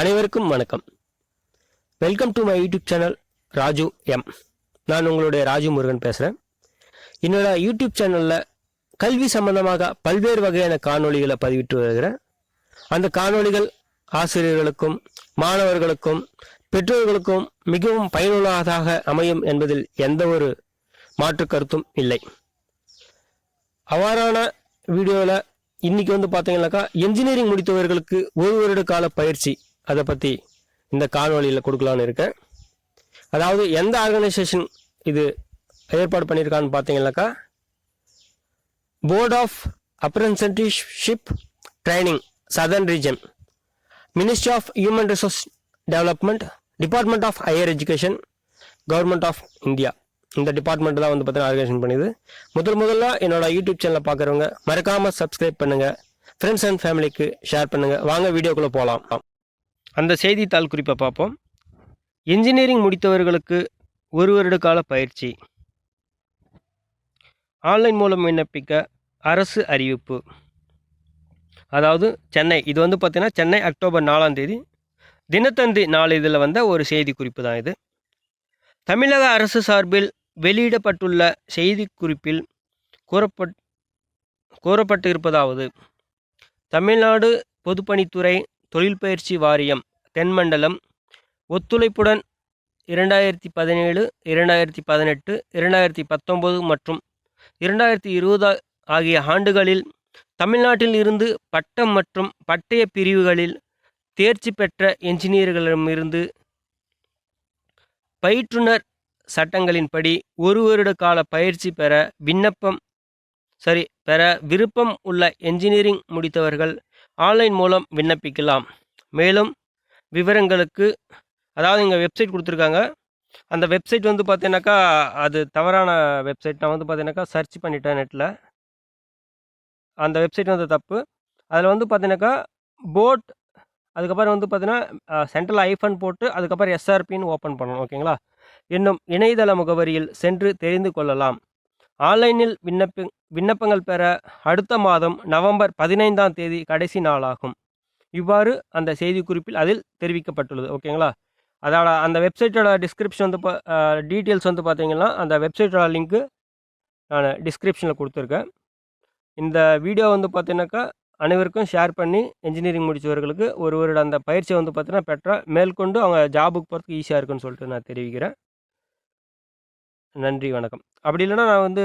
அனைவருக்கும் வணக்கம். Welcome to my YouTube channel Raju M நான் உங்களுடைய ராஜு முருகன் பேசுகிறேன் என்னோட யூடியூப் சேனலில் கல்வி சம்பந்தமாக பல்வேறு வகையான காணொளிகளை பதிவிட்டு வருகிறேன். அந்த காணொளிகள் ஆசிரியர்களுக்கும் மாணவர்களுக்கும் பெற்றோர்களுக்கும் மிகவும் பயனுள்ளதாக அமையும் என்பதில் எந்த ஒரு மாற்று கருத்தும் இல்லை. அவ்வாறான வீடியோவில் இன்னைக்கு வந்து பார்த்தீங்கன்னாக்கா இன்ஜினியரிங் முடித்தவர்களுக்கு ஒரு வருட கால பயிற்சி அதை பற்றி இந்த காணொலியில் கொடுக்கலான்னு இருக்கேன். அதாவது எந்த ஆர்கனைசேஷன் இது ஏற்பாடு பண்ணியிருக்கான்னு பார்த்தீங்கன்னாக்கா board of apprenticeship training southern region ministry of human resource development department of higher education government of India இந்த டிபார்ட்மெண்ட் தான் வந்து பார்த்தீங்கன்னா ஆர்கனைசேஷன் பண்ணிது. முதல் முதல்ல என்னோட யூடியூப் சேனலை பார்க்குறவங்க மறக்காமல் சப்ஸ்கிரைப் பண்ணுங்கள் ஃப்ரெண்ட்ஸ் அண்ட் ஃபேமிலிக்கு ஷேர் பண்ணுங்கள் வாங்க வீடியோக்குள்ளே போகலாம் அந்த செய்தித்தாள் குறிப்பை பார்ப்போம். இன்ஜினியரிங் முடித்தவர்களுக்கு ஒரு வருட கால பயிற்சி. ஆன்லைன் மூலம் விண்ணப்பிக்க அரசு அறிவிப்பு. அதாவது சென்னை இது வந்து பார்த்தீங்கன்னா சென்னை அக்டோபர் நாலாம் தேதி. தினத்தந்தி நாளிதழில் வந்த ஒரு செய்தி குறிப்பு தான் இது. தமிழக அரசு சார்பில் வெளியிடப்பட்டுள்ள செய்திக்குறிப்பில் கூறப்பட் கூறப்பட்டு இருப்பதாவது தமிழ்நாடு பொதுப்பணித்துறை தொழில் பயிற்சி வாரியம் தென்மண்டலம். ஒத்துழைப்புடன் இரண்டாயிரத்தி பதினேழு இரண்டாயிரத்தி பதினெட்டு இரண்டாயிரத்தி பத்தொம்போது மற்றும் இரண்டாயிரத்தி இருபது ஆகிய ஆண்டுகளில் தமிழ்நாட்டில் இருந்து பட்டம் மற்றும் பட்டய பிரிவுகளில் தேர்ச்சி பெற்ற என்ஜினியர்களிடமிருந்து பயிற்றுனர் சட்டங்களின்படி ஒரு வருட கால பயிற்சி பெற விண்ணப்பம் சரி பெற விருப்பம் உள்ள என்ஜினியரிங் முடித்தவர்கள் ஆன்லைன் மூலம் விண்ணப்பிக்கலாம். மேலும் விவரங்களுக்கு அதாவது இங்கே வெப்சைட் கொடுத்துருக்காங்க. அந்த வெப்சைட் வந்து பார்த்தீங்கன்னாக்கா அது தவறான வெப்சைட் நான் வந்து பார்த்தீங்கன்னாக்கா சர்ச் பண்ணிட்டேன் நெட்டில் அந்த வெப்சைட் வந்து தப்பு. அதில் வந்து பார்த்தீங்கன்னாக்கா போட் அதுக்கப்புறம் வந்து பார்த்தீங்கன்னா சென்ட்ரல் ஐஃபன் போட்டு அதுக்கப்புறம் எஸ்ஆர்பின்னு ஓப்பன் பண்ணணும் ஓகேங்களா இன்னும் இணையதள முகவரியில் சென்று தெரிந்து கொள்ளலாம். ஆன்லைனில் விண்ணப்ப விண்ணப்பங்கள் பெற அடுத்த மாதம் நவம்பர் பதினைந்தாம் தேதி கடைசி நாளாகும். இவ்வாறு அந்த செய்திக்குறிப்பில் அதில் தெரிவிக்கப்பட்டுள்ளது. ஓகேங்களா? அதோட அந்த வெப்சைட்டோட டிஸ்கிரிப்ஷன் வந்து டீட்டெயில்ஸ் வந்து பார்த்தீங்கன்னா அந்த வெப்சைட்டோட லிங்க்கு நான் டிஸ்கிரிப்ஷனில் கொடுத்துருக்கேன். இந்த வீடியோ வந்து பார்த்தீங்கன்னாக்கா அனைவருக்கும் ஷேர் பண்ணி இன்ஜினியரிங் முடித்தவர்களுக்கு ஒரு வருட அந்த பயிற்சியை வந்து பார்த்தீங்கன்னா பெற்ற மேற்கொண்டு அவங்க ஜாபுக்கு போகிறதுக்கு ஈஸியாக இருக்குன்னு சொல்லிட்டு நான் தெரிவிக்கிறேன். நன்றி வணக்கம். அப்படி இல்லைன்னா நான் வந்து